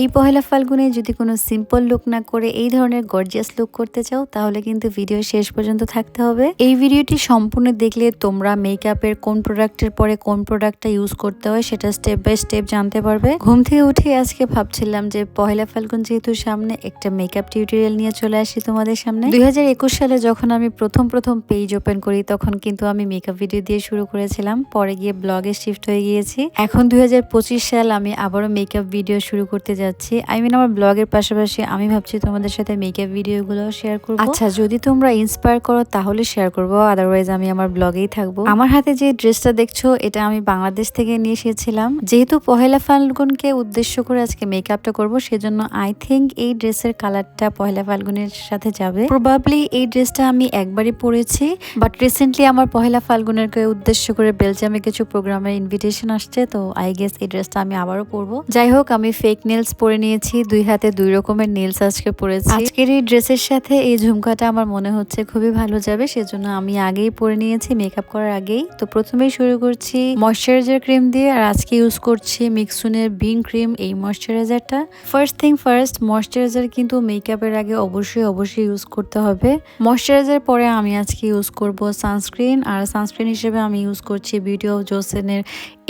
এই পহেলা ফাল্গুনে যদি কোনো সিম্পল লুক না করে এই ধরনের গর্জিয়াস লুক করতে চাও, তাহলে কিন্তু ভিডিও শেষ পর্যন্ত থাকতে হবে। এই ভিডিওটি সম্পূর্ণ দেখলে তোমরা মেকআপের কোন প্রোডাক্টের পরে কোন প্রোডাক্টটা ইউজ করতে হয় সেটা স্টেপ বাই স্টেপ জানতে পারবে। ঘুম থেকে উঠে আজকে ভাবছিলাম যে পহেলা ফাল্গুন যেহেতু সামনে, একটা মেকআপ টিউটোরিয়াল নিয়ে চলে আসি তোমাদের সামনে। দুই হাজার একুশ সালে যখন আমি প্রথম প্রথম পেজ ওপেন করি, তখন কিন্তু আমি মেকআপ ভিডিও দিয়ে শুরু করেছিলাম। পরে গিয়ে ব্লগে শিফট হয়ে গিয়েছি। এখন দুই হাজার পঁচিশ সাল আমি আবারও মেকআপ ভিডিও শুরু করতে যাচ্ছি। আই মিন আমার ব্লগের পাশাপাশি আমি ভাবছি তোমাদের সাথে মেকআপ ভিডিওগুলো শেয়ার করব। আচ্ছা যদি তোমরা ইন্সপায়ার করো তাহলে শেয়ার করব। আদারওয়াইজ আমি আমার ব্লগেই থাকব। আমার হাতে যে ড্রেসটা দেখছ এটা আমি বাংলাদেশ থেকে নিয়ে এসেছিলাম। যেহেতু পহেলা ফাল্গুনকে উদ্দেশ্য করে আজকে মেকআপটা করব সেজন্য আই থিঙ্ক এই ড্রেসের কালারটা পহেলা ফাল্গুনের সাথে যাবে। প্রবাবলি এই ড্রেসটা আমি একবারই পরেছি বাট রিসেন্টলি আমার পহেলা ফাল্গুনের উদ্দেশ্য করে বেলজিয়ামে কিছু প্রোগ্রামের ইনভিটেশন আসছে তো আই গেস এই ড্রেসটা আমি আবারও পরবো। যাই হোক আমি ফেক নেলস পরে নিয়েছি, দুই হাতে দুই রকমের নেলস আজকে পরেছি। আজকের এই ড্রেসের সাথে এই ঝুমকাটা আমার মনে হচ্ছে খুবই ভালো যাবে, সেজন্য আমি আগেই পরে নিয়েছি মেকআপ করার আগেই। তো প্রথমেই শুরু করছি ময়শ্চারাইজার ক্রিম দিয়ে, আর আজকে ইউজ করছি মিক্সুনের বিং ক্রিম এই ময়শ্চারাইজারটা ফার্স্ট থিং ফার্স্ট ময়শ্চারাইজার কিন্তু মেকআপের আগে অবশ্যই অবশ্যই ইউজ করতে হবে। ময়শ্চারাইজার পরে আমি আজকে ইউজ করব সানস্ক্রিন আর সানস্ক্রিন হিসেবে আমি ইউজ করছি বিউটি অফ জোসেনের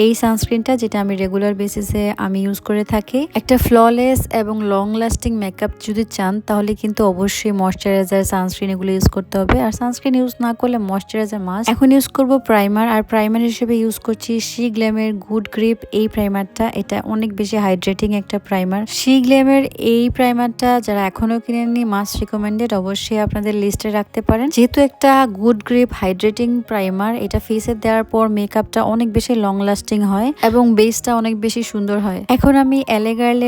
এই সানস্ক্রিনটা যেটা আমি রেগুলার বেসিসে আমি ইউজ করে থাকি। একটা ফ্ললেস এবং লং লাস্টিং মেকআপ যদি চান, তাহলে কিন্তু অবশ্যই ময়শ্চারাইজার সানস্ক্রিন এগুলো ইউজ করতে হবে। আর সানস্ক্রিন ইউজ না করলে ময়শ্চারাইজার মাস্ট এখন ইউজ করব প্রাইমার আর প্রাইমার হিসেবে ইউজ করছি শি গ্ল্যামের গুড গ্রিপ এই প্রাইমারটা এটা অনেক বেশি হাইড্রেটিং একটা প্রাইমার শি গ্ল্যামের এই প্রাইমারটা যারা এখনও কিনেননি মাস্ট রিকমেন্ডেড অবশ্যই আপনাদের লিস্টে রাখতে পারেন। যেহেতু একটা গুড গ্রিপ হাইড্রেটিং প্রাইমার এটা ফেসে দেওয়ার পর মেকআপটা অনেক বেশি লং লাস্টিং হয় এবং বেসটা অনেক বেশি সুন্দর হয়। এখন আমি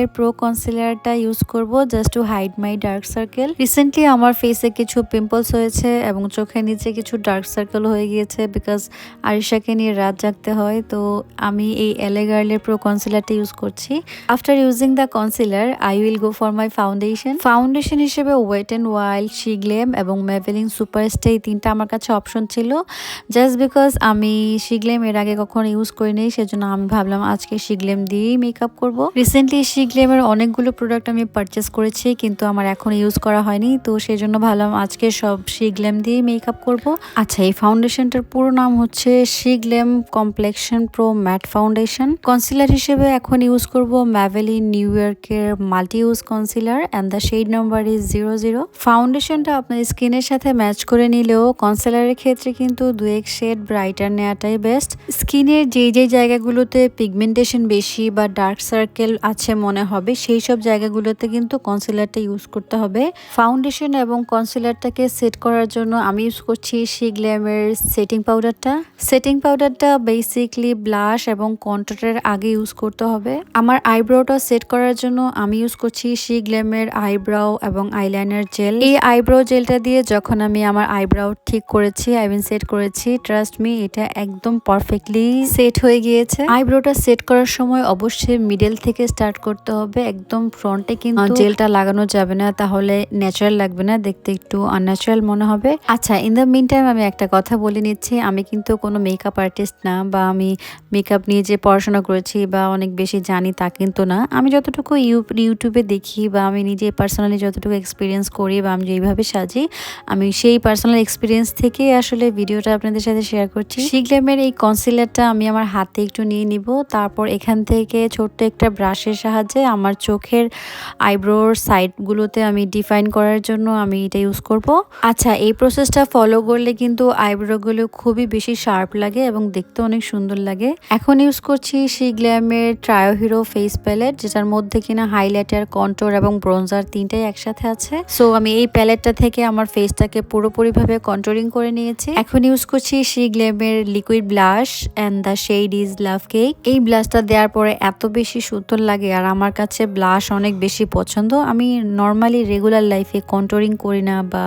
এলেগার্লের প্রো কনসিলারটা ইউজ করব just to hide my dark circle recently আমার ফেসে কিছু পিম্পলস হয়েছে এবং চোখের নিচে কিছু ডার্ক সার্কেল হয়ে গিয়েছে বিকজ আরিশাকে নিয়ে রাত জাগতে হয়, তো আমি এই এলেগার্লের প্রো কনসিলারটা ইউজ করছি। After using the concealer I will go for my foundation foundation হিসেবে ওয়েট অ্যান্ড ওয়াইল্ড শিগ্লেম এবং মেভেলিং সুপারস্টে এই তিনটা আমার কাছে অপশন ছিল। জাস্ট বিকজ আমি শিগলেম এর আগে কখনো ইউজ করিনি, সেজন্য আমি ভাবলাম আজকে শিগলেম দিয়েই মেকআপ করব। রিসেন্টলি শিগ্লেমের অনেকগুলো প্রোডাক্ট আমি পারচেস করেছি, কিন্তু আমার এখন ইউজ করা হয়নি। তো সেই জন্য ভাবলাম আজকে সব শিগ্লেম দিয়েই মেকআপ করব। আচ্ছা এই ফাউন্ডেশনটার পুরো নাম হচ্ছে Sheglam complexion pro matte foundation concealer হিসেবে এখন ইউজ করব ম্যাভেলিন নিউ ইয়র্কের multi use concealer and the shade number is zero zero ফাউন্ডেশনটা আপনার স্কিনের সাথে ম্যাচ করে নিলেও কনসিলারের ক্ষেত্রে কিন্তু দু এক শেড ব্রাইটার নেওয়াটাই বেস্ট স্কিনের যেই যেই জায়গাগুলোতে পিগমেন্টেশন বেশি বা ডার্ক সার্কেল আছে মনে হবে, সেই সব জায়গাগুলোতে কিন্তু কনসিলারটা ইউজ করতে হবে। ফাউন্ডেশন এবং কনসিলারটাকে সেট করার জন্য আমি ইউজ করছি শিগ্ল্যামের সেটিং পাউডারটা সেটিং পাউডারটা বেসিকলি ব্লাশ এবং কন্ট্রাক্টের আগে ইউজ করতে হবে। আমার আইব্রোটা সেট করার জন্য আমি ইউজ করছি শিগ্ল্যামের আইব্রাও এবং আইলাইনার জেল এই আইব্রো জেলটা দিয়ে যখন আমি আমার আইব্রাও ঠিক করেছি আই মিন সেট করেছি ট্রাস্ট মি এটা একদম পারফেক্টলি সেট হয়ে গিয়েছে। আইব্রোটা সেট করার সময় অবশ্যই মিডল থেকে স্টার্ট করতে হবে, একদম ফ্রন্টে কিন্তু জেলটা লাগানো যাবে না, তাহলে ন্যাচারাল লাগবে না, দেখতে একটু আনন্যাচারাল মনে হবে। আচ্ছা ইন দ্য মিন টাইম আমি একটা কথা বলে নিচ্ছি, আমি কিন্তু কোনো মেকআপ আর্টিস্ট না বা আমি মেকআপ নিয়ে যে পড়াশোনা করেছি বা অনেক বেশি জানি তা কিন্তু না। আমি যতটুকু ইউটিউবে দেখি বা আমি নিজে পার্সোনালি যতটুকু এক্সপিরিয়েন্স করি বা আমি যেইভাবে সাজি, আমি সেই পার্সোনাল এক্সপিরিয়েন্স থেকে আসলে ভিডিওটা আপনাদের সাথে শেয়ার করছি। শিগ্লেমের এই কনসিলারটা আমি আমার হাতে একটু নিয়ে নিব, তারপর এখান থেকে ছোট্ট একটা ব্রাশের সাহায্যে আমার চোখের আইব্রোর সাইডগুলোতে আমি ডিফাইন করার জন্য আমি এটা ইউজ করব। আচ্ছা এই প্রসেসটা ফলো করলে কিন্তু আইব্রোগুলো খুবই বেশি শার্প লাগে এবং দেখতে অনেক সুন্দর লাগে। এখন ইউজ করছি শিগ্ল্যামের ট্রায়ো হিরো ফেস প্যালেট যেটার মধ্যে কিনা হাইলাইটার কন্ট্রোর এবং ব্রোঞ্জার তিনটাই একসাথে আছে। সো আমি এই প্যালেটটা থেকে আমার ফেসটাকে পুরোপুরিভাবে কন্ট্রোলিং করে নিয়েছি। এখন ইউজ করছি শিগ্ল্যামের liquid blush and the shade is love cake এই ব্লাশটা দেওয়ার পরে এত বেশি সুন্দর লাগে আর আমার কাছে ব্লাশ অনেক বেশি পছন্দ। আমি নর্মালি রেগুলার লাইফে কন্ট্রোলিং করি না বা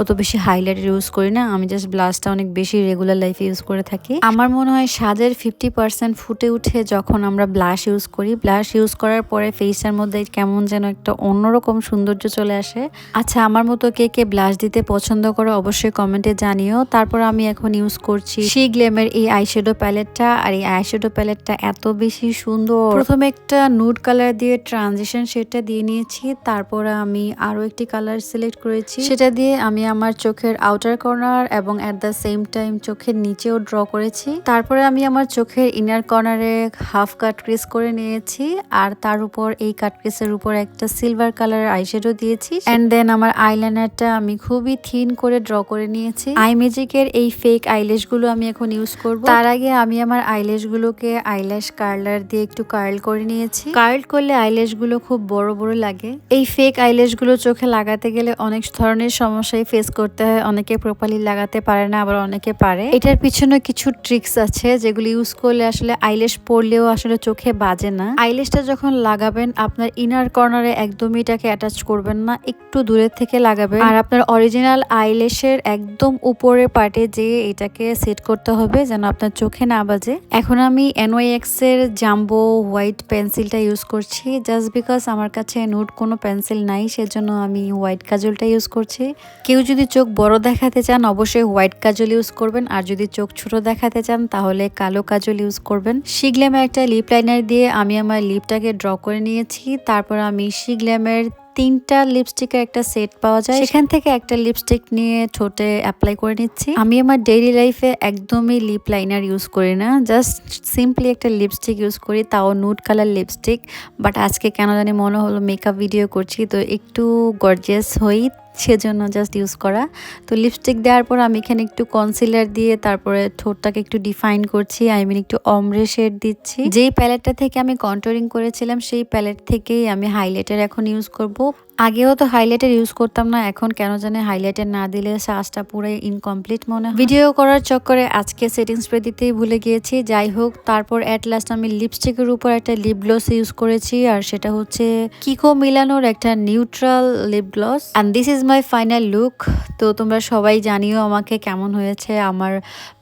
অত বেশি হাইলাইটার ইউজ করি না। আমি জাস্ট ব্লাশটা অনেক বেশি রেগুলার লাইফে ইউজ করে থাকি। আমার মনে হয় সাজের ফিফটি পার্সেন্ট ফুটে উঠে যখন আমরা ব্লাশ ইউজ করি। ব্লাশ ইউজ করার পরে ফেসটার মধ্যে কেমন যেন একটা অন্যরকম সৌন্দর্য চলে আসে। আচ্ছা আমার মতো কে কে ব্লাশ দিতে পছন্দ করো অবশ্যই কমেন্টে জানিও। তারপর আমি এখন ইউজ করছি শি গ্লেমের এই আইশ্যাডো প্যালেটটা আর এই আইশ্যাডো প্যালেটটা এত বেশি সুন্দর। প্রথমে একটা নুড কালার দিয়ে দিয়ে ট্রানজিশন শেডটা দিয়ে নিয়েছি। তারপরে আমি আরও একটি কালার সিলেক্ট করেছি। সেটা দিয়ে আমি আমার চোখের আউটার কর্নার এবং অ্যাট দ্য সেম টাইম চোখের নিচেও ড্র করেছি। তারপরে আমি আমার চোখের ইনার কর্নারে হাফ কাট ক্রিস করে নিয়েছি। আর তার উপর এই কাট ক্রিসের উপর একটা সিলভার কালার আইশ্যাডো দিয়েছি। অ্যান্ড দেন আমার আইলাইনারটা আমি খুবই থিন করে ড্র করে নিয়েছি। আই ম্যাজিকের এই ফেক আইলেশগুলো আমি এখন ইউজ করব। তার আগে আমি আমার আইলেশগুলোকে গুলোকে আইল্যাশ কার্লার দিয়ে একটু কার্ল করে নিয়েছি। কার্ল করলে আইল্যাশগুলো খুব বড় বড় লাগে। এই ফেক আইল্যাশগুলো চোখে লাগাতে গেলে অনেক ধরনের সমস্যায় ফেস করতে হয়। অনেকে প্রপারলি লাগাতে পারে না, আবার অনেকে পারে। এটার পিছনে কিছু ট্রিক্স আছে যেগুলো ইউজ করলে আসলে আইলেশ পরলেও আসলে চোখে বাজে না। আইল্যাশটা যখন লাগাবেন, আপনার ইনার কর্নারে একদমই এটাকে অ্যাটাচ করবেন না, একটু দূরের থেকে লাগাবেন। আর আপনার অরিজিনাল আইল্যাশের একদম উপরের পার্টে যে এটাকে সেট করতে হবে যেন আপনার চোখে না বাজে। এখন আমি এনওয়াইএক্স এর জাম্বো হোয়াইট পেন্সিলটা ইউজ করছি। জাস্ট বিকজ আমার কাছে নুট কোনো পেন্সিল নাই, সেজন্য আমি হোয়াইট কাজলটা ইউজ করছি। কেউ যদি চোখ বড় দেখাতে চান, অবশ্যই হোয়াইট কাজল ইউজ করবেন। আর যদি চোখ ছোট দেখাতে চান, তাহলে কালো কাজল ইউজ করবেন। শিগল্যামে একটা লিপ লাইনার দিয়ে আমি আমার লিপটাকে ড্র করে নিয়েছি। তারপর আমি শিগল্যামের তিনটা লিপস্টিকের একটা সেট পাওয়া যায়। সেখান থেকে একটা লিপস্টিক নিয়ে ছোটে অ্যাপ্লাই করে নিচ্ছি। আমি আমার ডেইলি লাইফে একদমই লিপ লাইনার ইউজ করি না। জাস্ট সিম্পলি একটা লিপস্টিক ইউজ করি, তাও নুড কালার লিপস্টিক বাট আজকে কেন জানি মনে হলো মেকআপ ভিডিও করছি, তো একটু গর্জিয়াস হই। সেজন্য জাস্ট ইউজ করা। তো লিপস্টিক দেওয়ার পর আমি এখানে একটু কনসিলার দিয়ে তারপরে ঠোঁটটাকে একটু ডিফাইন করছি আই মিন একটু অমরে শেড দিচ্ছি। যেই প্যালেটটা থেকে আমি কন্ট্রোলিং করেছিলাম, সেই প্যালেট থেকেই আমি হাইলাইটার এখন ইউজ করব। আগেও তো হাইলাইটার ইউজ করতাম না, এখন কেন জানে হাইলাইটার না দিলে সাজটা পুরো ইনকমপ্লিট মনে হয়। ভিডিও করার চক্করে আজকে সেটিং স্প্রে দিতেই ভুলে গিয়েছি। যাই হোক, তারপর অ্যাট লাস্ট আমি লিপস্টিকের উপর একটা লিপ গ্লস ইউজ করেছি, আর সেটা হচ্ছে কিকো মিলানোর একটা neutral lip gloss and this is my final look তো তোমরা সবাই জানিও আমাকে কেমন হয়েছে আমার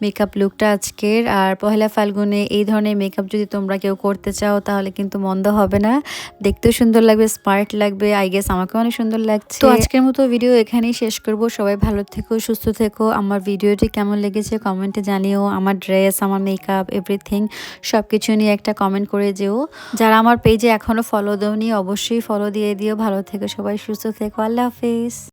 মেকআপ লুকটা আজকের। আর পহেলা ফাল্গুনে এই ধরনের মেকআপ যদি তোমরা কেউ করতে চাও, তাহলে কিন্তু মন্দ হবে না। দেখতেও সুন্দর লাগবে স্মার্ট লাগবে। আই গেস আমাকে অনেক সুন্দর লাগছে। তো আজকের মতো ভিডিও এখানেই শেষ করব। সবাই ভালো থেকো, সুস্থ থেকো। আমার ভিডিওটি কেমন লেগেছে কমেন্টে জানিও। আমার ড্রেস আমার মেকআপ এভরিথিং সব কিছু নিয়ে একটা কমেন্ট করে যেও। যারা আমার পেজে এখনও ফলো দেওনি, অবশ্যই ফলো দিয়ে দিও। ভালো থেকো সবাই, সুস্থ থেকো। আল্লাহ হাফিজ।